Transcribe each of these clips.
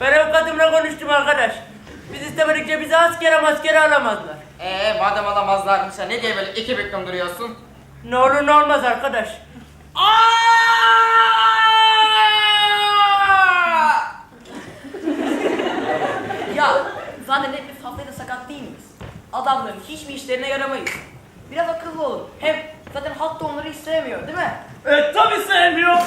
Ben avukatımla konuştum arkadaş. Biz istemedikçe bizi askere maskere alamazlar. Ee madem alamazlarmış ya ne diye böyle iki büklüm duruyorsun? Ne olur ne olmaz arkadaş. Ya zaten hepimiz haftayla sakat değil miyiz? Adamların hiçbir işlerine yaramayız. Biraz akıllı olun. Hem zaten halk da onları istemiyor değil mi? E tabi sevmiyor.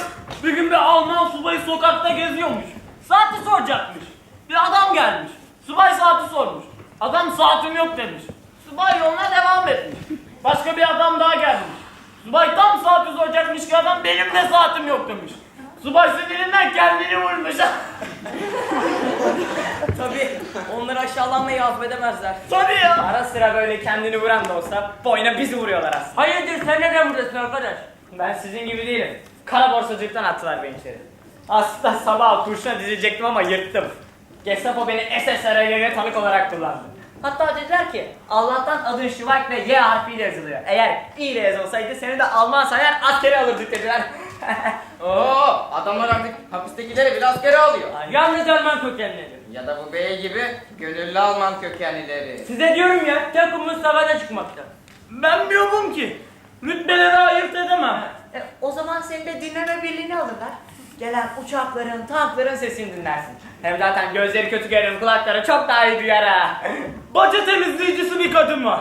Bir gün bir Alman subayı sokakta geziyormuş. Saati soracakmış. Bir adam gelmiş. Subay saati sormuş. Adam saatim yok demiş. Subay yoluna devam etmiş. Başka bir adam daha gelmiş. Subay tam saati soracakmış ki adam benim de saatim yok demiş. Subay sinirinden kendini vurmuş. Tabii. Onları aşağılanmayı hazmedemezler. Tabii ya. Ara sıra böyle kendini vuran da olsa boyuna bizi vuruyorlar aslında. Hayırdır sen neden buradasın arkadaş? Ben sizin gibi değilim. Kara borsacılıktan attılar beni içeri. Aslında sabah kurşuna dizilecektim ama yırttım. Gestapo beni SS araylarına tanık olarak kullandı. Hatta dediler ki Allah'tan adın Şivak ve Y harfiyle yazılıyor. Eğer İ ile yazılsaydı seni de Alman sayar askere alırdık dediler. Oo adamlar artık hapistekileri bile askere alıyor. Yalnız Alman kökenleri. Ya da bu bey gibi gönüllü Alman kökenlileri. Size diyorum ya tek umut savaşa çıkmakta. Ben mi yokum ki? Rütbeleri ayırt edemem. E, o zaman seni de dinleme birliğine alırlar. Gelen uçakların, tankların sesini dinlersin. Hem zaten gözleri kötü görün, kulakları çok daha iyi duyar ha. Baca temizleyicisi bir kadın var.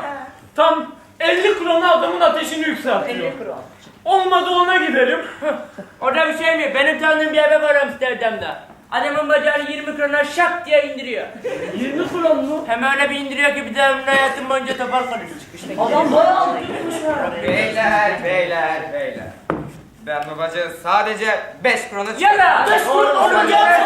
Tam 50 krona adamın ateşini yükseltiyor. 50 kron. Olmadı ona gidelim. O da bir şey mi? Benim tanıdığım bir eve var Amsterdam'da. Adamın bacağını 20 krona şak diye indiriyor. 20 kron mu? Hem öyle bir indiriyor ki bir de ömrü hayatım boyunca topal kalır. Adam bayağı ya. Beyler beyler beyler. Ben babacı sadece 5 krona! Beş kron ona gel.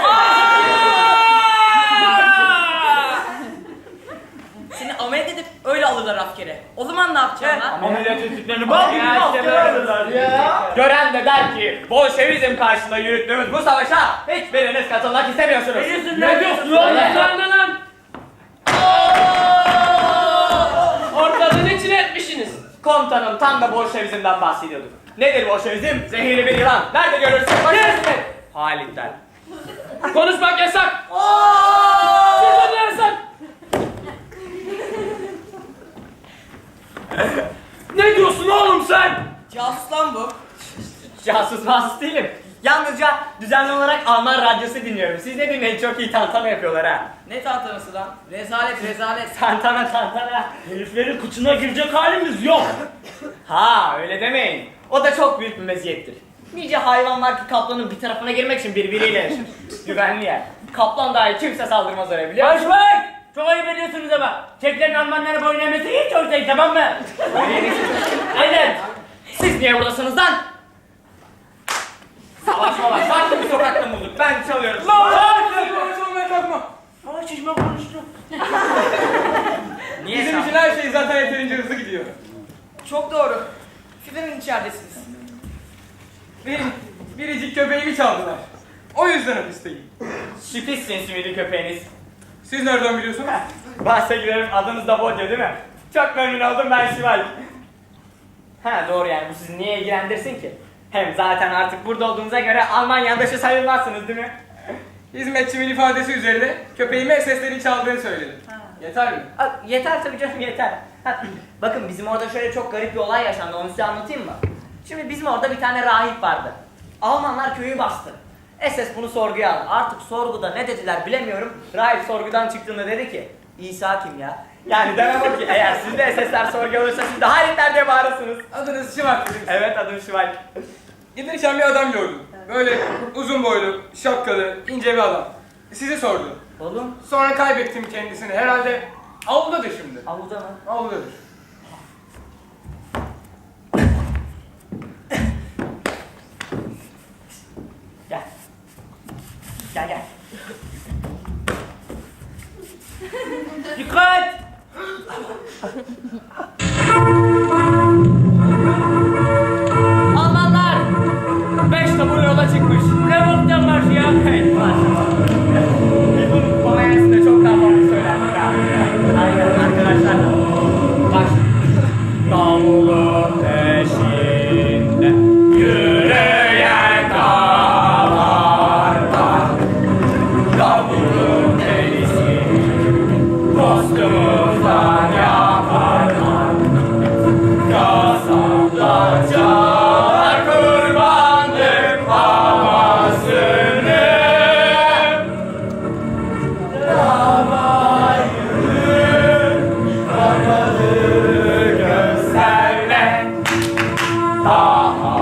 Seni ameliyat edip öyle alırlar askere. O zaman ne yapacaksın lan? Ameliyat ettiklerini bak gibi Ya işte askere böyle. alırlar ya. Gören de der ki Bolşevizm karşısında yürüttüğümüz bu savaşa hiçbiriniz katılmak istemiyorsunuz. Ne diyorsun Ne diyorsun lan? Lan lan lan. Ortalığın içine etmişsiniz. Komutanım tam da Bolşevizmden bahsediyorduk. Nedir Bolşevizm? Zehirli bir yılan. Nerede görürsün? Bolşevizmi. Halit'ten. Konuşmak yasak. Sizden de yasak. Ne diyorsun oğlum sen? Casus lan bu. Casus mahsus değilim. Yalnızca düzenli olarak Alman radyosu dinliyorum. Siz de dinleyin çok iyi tantana yapıyorlar ha. Ne tantanası lan? Rezalet rezalet. Tantana tantana. Heriflerin kıçına girecek halimiz yok. Ha öyle demeyin. O da çok büyük bir meziyettir. Nice hayvan var ki kaplanın bir tarafına girmek için birbiriyle. Güvenli yer. Kaplan dahi kimse saldırmaz oraya biliyor musun? Başbak! Çok ayıp ediyorsunuz ama. Çeklerin Almanlara boyun eğmesi hiç hoş değil tamam mı? Aynen. Siz niye buradasınız lan? Savaş mavaş. Farklı bir sokakta bulduk. Ben çalıyorum. Lan! Aa şişme konuştu. Niye Bizim için her şey zaten yeterince hızlı gidiyor. Çok doğru. Sizin içeridesiniz. Benim biricik köpeğimi çaldılar. O yüzden hapisteyim. Şipis sinsimili köpeğiniz. Siz nereden biliyorsunuz? Bahse girerim adınız da Bodyo değil mi? Çok memnun oldum ben Şival. Ha doğru yani bu sizi niye ilgilendirsin ki? Hem zaten artık burada olduğunuza göre Alman yandaşı sayılmazsınız değil mi? Hizmetçimin ifadesi üzerine köpeğime sesleri çaldığını söyledi. Yeter mi? Aa, yeter tabii canım yeter. Bakın bizim orada şöyle çok garip bir olay yaşandı onu size anlatayım mı? Şimdi bizim orada bir tane rahip vardı. Almanlar köyü bastı. SS bunu sorguya aldı. Artık sorguda ne dediler bilemiyorum. Rahip sorgudan çıktığında dedi ki İsa kim ya? Yani demem o ki eğer siz de SS'ler sorguya alırsa siz de Halitler diye bağırırsınız. Adınız dedim. Evet adım Şival. Giderken bir adam gördüm. Böyle uzun boylu, şapkalı, ince bir adam. Sizi sordu. Oğlum Sonra kaybettim kendisini. Herhalde avludadır şimdi. avuda mı? Avludadır. Gel. Gel gel. Dikkat! Almanlar! Beş tabur yola çıkmış. Ne boktan 大好。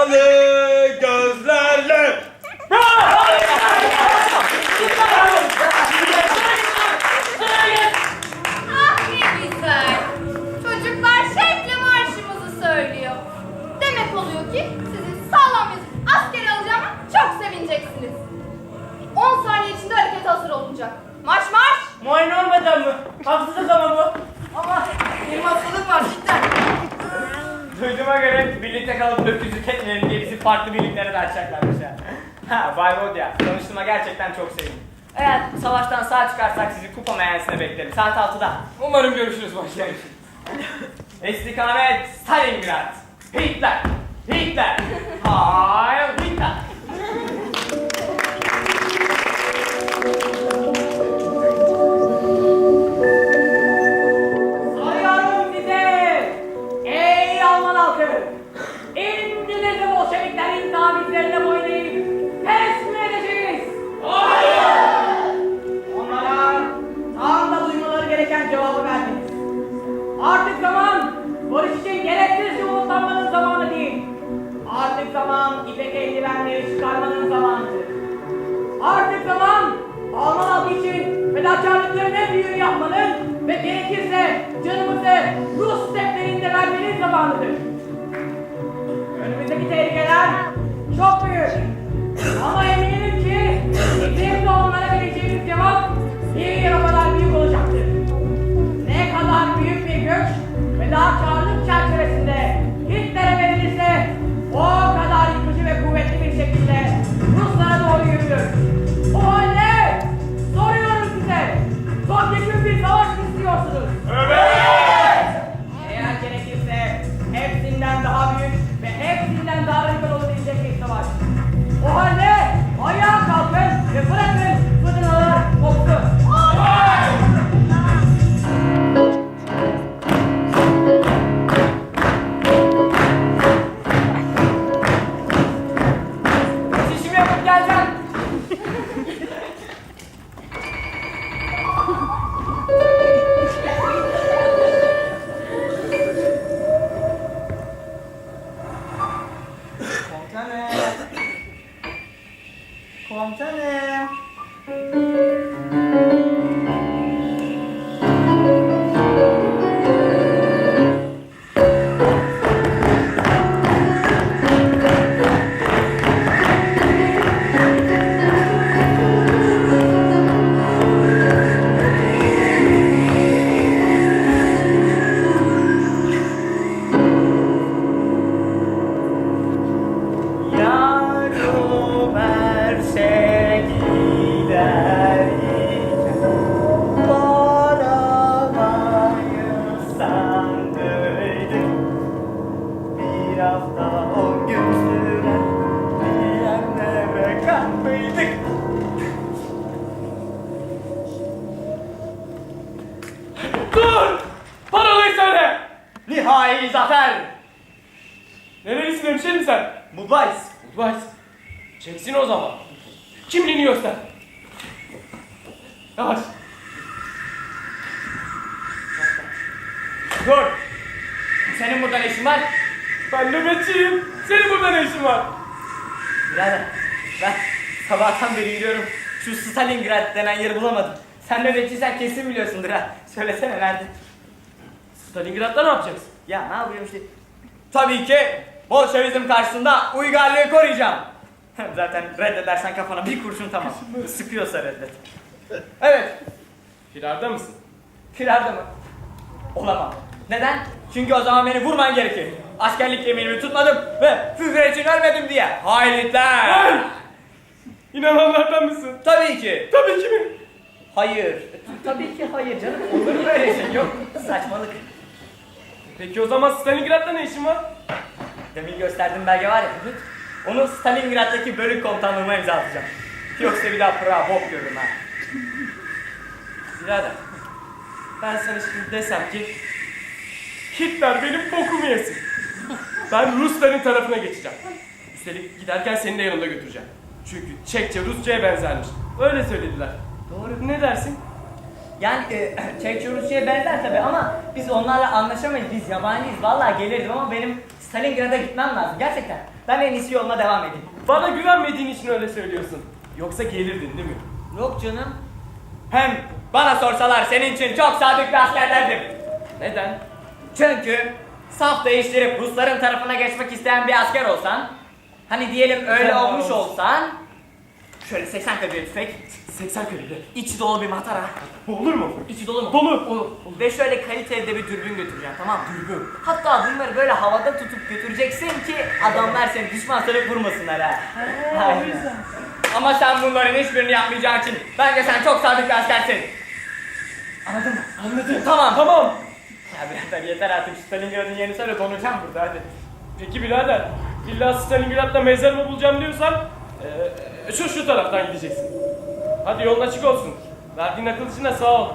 Mavi gözlerle. Ah ne güzel. Çocuklar şevkle marşımızı söylüyor. Demek oluyor ki sizin sağlam bir asker çok sevineceksiniz. 10 saniye içinde hareket hazır olunacak. Marş marş. Muayene olmadan mı? Haksızlık ama bu. Ama benim hastalık var cidden. Duyduğuma göre birlikte kalıp öküzlük etmeyelim diye bizi farklı birliklere de açacaklarmış ya. Ha Bay Vodya, tanıştığıma gerçekten çok sevindim. Eğer savaştan sağ çıkarsak sizi kupa meyhanesine beklerim. Saat 6'da. Umarım görüşürüz başlayalım. İstikamet Stalingrad. Hitler. Hitler. Heil Nihai zafer! Nerelisin hemşerim sen? Budweis! Vay. Çeksin o zaman. Kimliğini göster. Yavaş. Dur! Senin burada ne işin var? Ben nöbetçiyim. Senin burada ne işin var? Birader ben sabahtan beri yürüyorum. Şu Stalingrad denen yeri bulamadım. Sen nöbetçiysen kesin biliyorsundur ha. Söylesene nerede? Stalingrad'da ne yapacaksın? Ya ne yapıyorum işte? Tabii ki Bolşevizm karşısında uygarlığı koruyacağım. Zaten reddedersen kafana bir kurşun tamam. Sıkıyorsa reddet. Evet, Firarda mısın? firarda mı? Olamam. Neden? Çünkü o zaman beni vurman gerekir. Askerlik yeminimi tutmadım ve Führer için ölmedim diye. Hainlikler! Ay! İnananlardan mısın? Tabii ki. Tabii ki mi? Hayır. Tabii ki hayır canım. Olur mu öyle şey? Yok. Saçmalık. Peki o zaman Stalingrad'da ne işin var? Demin gösterdiğim belge var ya. Onu Stalingrad'daki bölük komutanlığıma imzalatacağım. Yoksa bir daha Prag'a bok görürüm ha. Birader. Ben sana şimdi desem ki Hitler benim bokumu yesin. Ben Rusların tarafına geçeceğim. Üstelik giderken seni de yanımda götüreceğim. Çünkü Çekçe Rusça'ya benzermiş. Öyle söylediler. Doğru. Ne dersin? Yani e, Çekçe Rusya'ya benzer tabi ama biz onlarla anlaşamayız. Biz yabancıyız. Vallahi gelirdim ama benim Stalingrad'a gitmem lazım. Gerçekten. Ben en iyisi yoluma devam edeyim. Bana güvenmediğin için öyle söylüyorsun. Yoksa gelirdin değil mi? Yok canım. Hem bana sorsalar senin için çok sadık bir asker derdim. Neden? Çünkü saf değiştirip Rusların tarafına geçmek isteyen bir asker olsan, hani diyelim öyle olmuş olsan, Şöyle 80 kalibre tüfek, 80 kalibre. içi dolu bir matara. Bu olur mu? İçi dolu mu? Dolu. Olur. Ve şöyle kaliteli de bir dürbün götüreceğim tamam mı? Dürbün. Hatta bunları böyle havada tutup götüreceksin ki adamlar seni düşman sanıp vurmasınlar ha. Aynen. Ama sen bunların hiçbirini yapmayacağın için bence sen çok sadık bir askersin. Anladın mı? Anladım. Tamam. Tamam. Ya birader yeter artık şu Stalingrad'ın yerini söyle donacağım burada hadi. Peki birader. İlla Stalingrad'da mezar mı bulacağım diyorsan eee, şu şu taraftan gideceksin. Hadi yolun açık olsun. Verdiğin akıl için de sağ ol.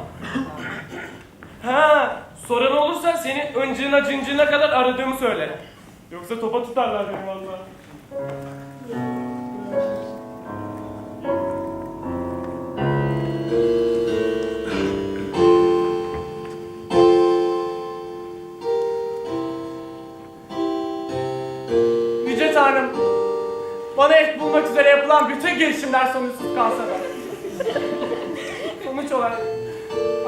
Ha, soran olursa seni öncığına cıncığına kadar aradığımı söyle. Yoksa topa tutarlar beni vallahi. Bütün girişimler sonuçsuz kalsa da. Sonuç olarak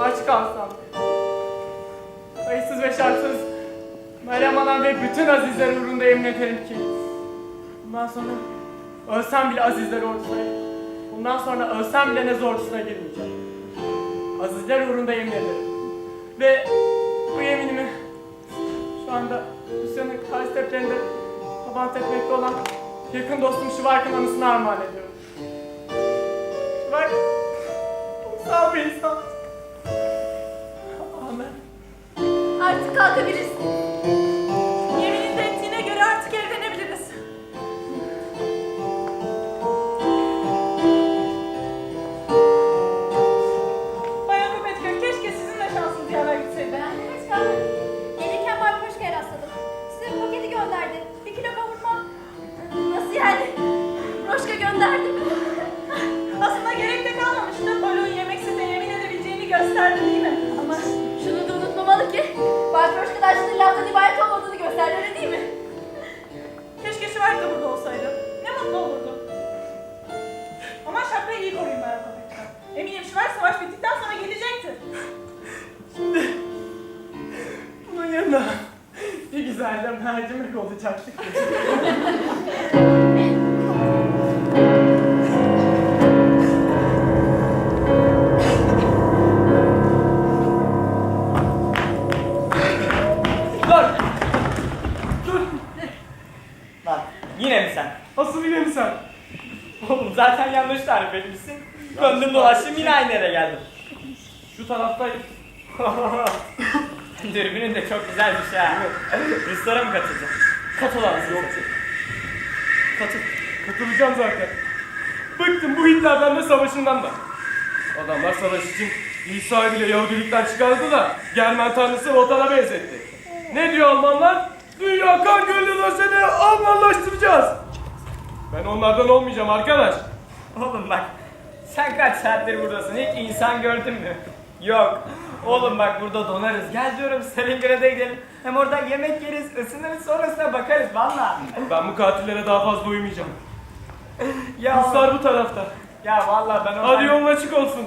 aç kalsam. Sayısız ve şartsız Meryem Anam ve bütün azizler uğrunda yemin ederim ki bundan sonra ölsem bile azizler ordusuna bundan sonra ölsem bile ne ordusuna girmeyeceğim. Azizler uğrunda yemin ederim. Ve bu yeminimi şu anda Rusya'nın karşı tepelerinde taban tepmekte olan yakın dostum Şıvark'ın anısına armağan ediyorum. Şıvark, sağ bir insan. Amen. Artık kalkabilirsin. Aşkının laftan ibaret olmadığını gösterdi öyle değil mi? Keşke Şıvark da burada olsaydı. Ne mutlu olurdu. Ama şapkayı iyi koruyun Bayan Kupetka. Eminim Şıvark savaş bittikten sonra gelecektir. Bunun yanına bir güzel de mercimek olacaktı. Dolaştım yine aynı yere geldim. Şu taraftayım. Dürbünün de çok güzelmiş ha. Ruslara mı katılacaksın? Katıl abi. Yok. Katıl. Katılacağım zaten. Bıktım bu Hitler'den de savaşından da. Adamlar savaş için İsa'yı bile Yahudilikten çıkardı da Germen tanrısı Votan'a benzetti. Ne diyor Almanlar? Dünya kan gölüne seni Almanlaştıracağız. Ben onlardan olmayacağım arkadaş. Oğlum bak sen kaç saattir buradasın hiç insan gördün mü? Yok. Oğlum bak burada donarız. Gel diyorum Stalingrad'a gidelim. Hem orada yemek yeriz, ısınırız sonrasına bakarız valla. Ben bu katillere daha fazla uymayacağım. Ya, Ruslar bu tarafta. ya valla ben Hadi yolun açık olsun.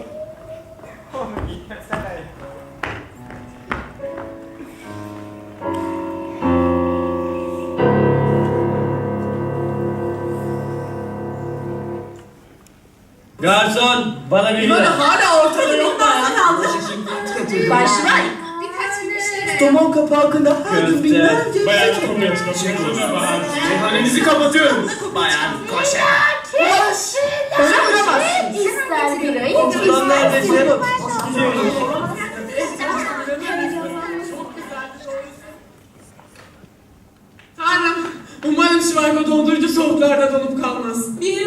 Oğlum gitmesene. Garson bana bir bira. hala ortada yok? Bay Şıray. Birkaç bir şey. Kapağı hakkında her gün binlerce Köfte. Bayan kokuyor. Meyhanenizi kapatıyorum. Bayan koşa. Bana vuramazsın. İster birayı? Tanrım, umarım Şivarko dondurucu soğuklarda donup kalmaz. Bir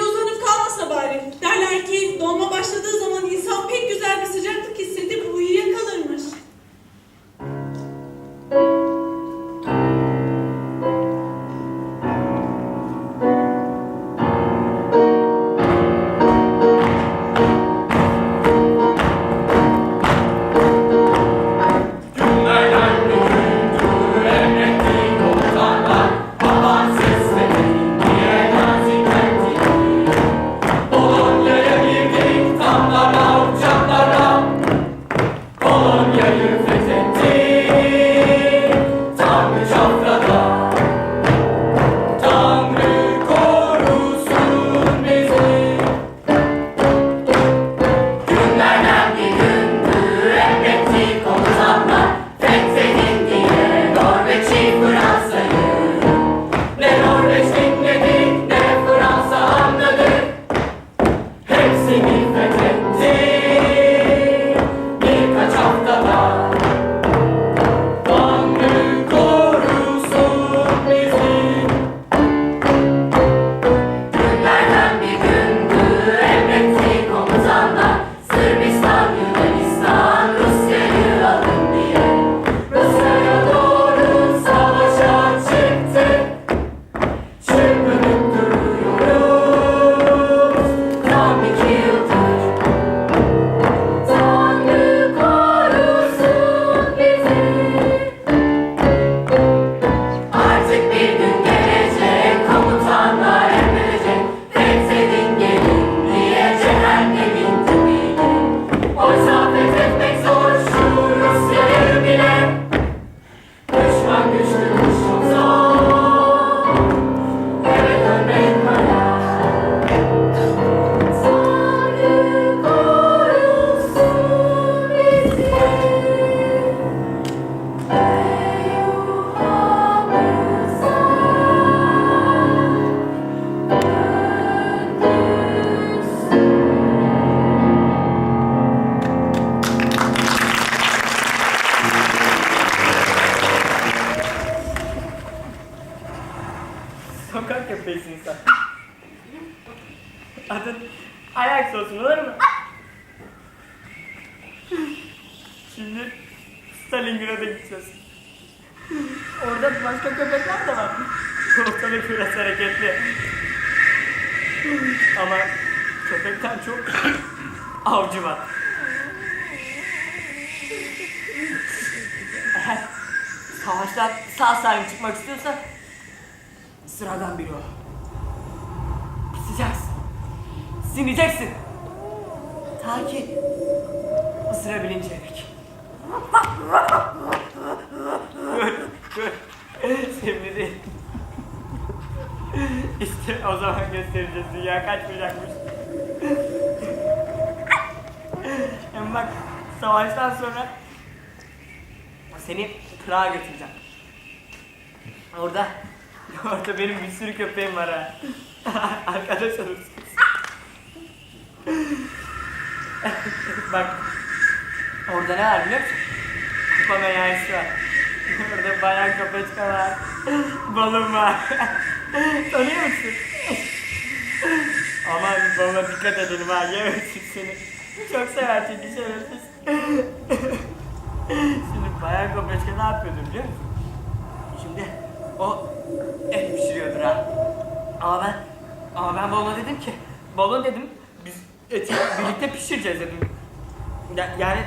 Ama köpekten çok avcı var. Eğer savaştan sağ salim çıkmak istiyorsa sıradan biri o. Pisacaksın. Sineceksin. Ta ki ısırabilinceye dek. Şimdi değil. İşte o zaman göstereceğiz dünya kaçmayacakmış. Hem bak savaştan sonra seni Prag'a götüreceğim. Orada orada benim bir sürü köpeğim var ha. Arkadaş olursunuz. bak orada ne var biliyor musun? Kupa meyhanesi var. Orada bayan köpeçka var. Balım var. Tanıyor musun? Aman balına dikkat edelim ha yemesin seni. Çok sever çünkü şerefsiz. Şimdi bayan köpeçka ne yapıyordur biliyor musun? Şimdi o et pişiriyordur ha. Ama ben ama ben balona dedim ki balon dedim biz eti birlikte pişireceğiz dedim. Ya, yani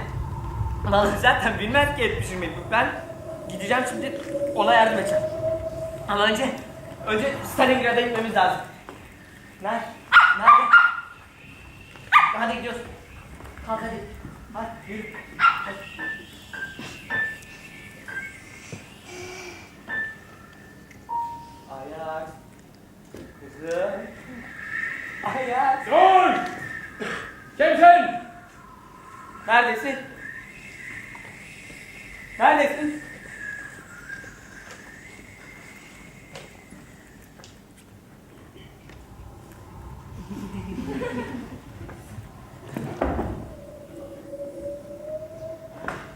balon zaten bilmez ki et pişirmeyi. Ben gideceğim şimdi ona yardım edeceğim. Ama önce önce Stalingrad'a gitmemiz lazım. Nerede? Nerede? Hadi gidiyoruz. Kalk hadi. Hadi yürü. Hadi. Ayak. Kızım. Ayak. Dur! Kimsin? Neredesin? Neredesin?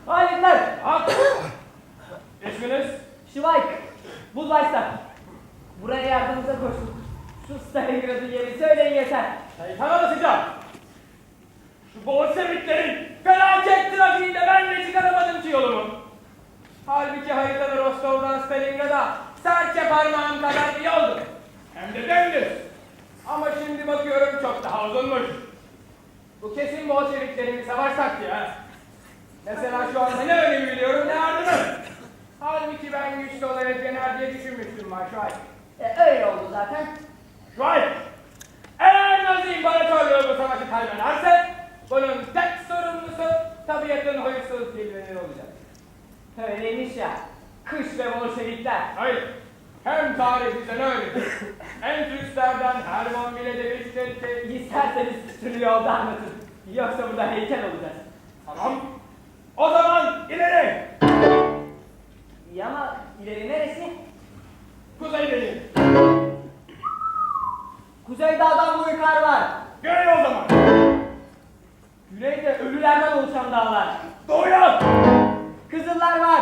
Halinler! At! İsminiz? Şivayk! Budweis'tan. Buraya yardımımıza koştum. Şu Stalingrad'ın yerini söyleyin yeter. Şeytan anlatacağım. Şu Bolşeviklerin felaket trafiğinde ben de çıkaramadım ki yolumu. Halbuki haritada Rostov'dan Stalingrad'a serçe parmağım kadar bir yoldu. Hem de dümdüz. Ama şimdi bakıyorum çok daha uzunmuş. Bu kesin Bolşeviklerin savaş taktiği ha. Mesela şu anda ne önemi biliyorum ne ardını. Halbuki ben güçlü olabileceğini diye düşünmüştüm Marşal. E, öyle oldu zaten. Vay! Eğer Nazi İmparatorluğu bu savaşı kaybederse bunun tek sorumlusu tabiatın huysuz bilmeleri olacak. Öyleymiş ya. Kış ve Bolşevikler. Hayır. Hem tarih bize ne öğretir? en Türklerden Herman bile demiştir ki İsterseniz türlü yolda anlatın. Yoksa burada heykel olacağız. tamam. O zaman ileri. İyi ama ileri neresi? Kuzeydeyin. Kuzeydağ'dan bu yukarı var. Güney o zaman. Güneyde ölülerden oluşan dağlar. Doğuya. Kızıllar var.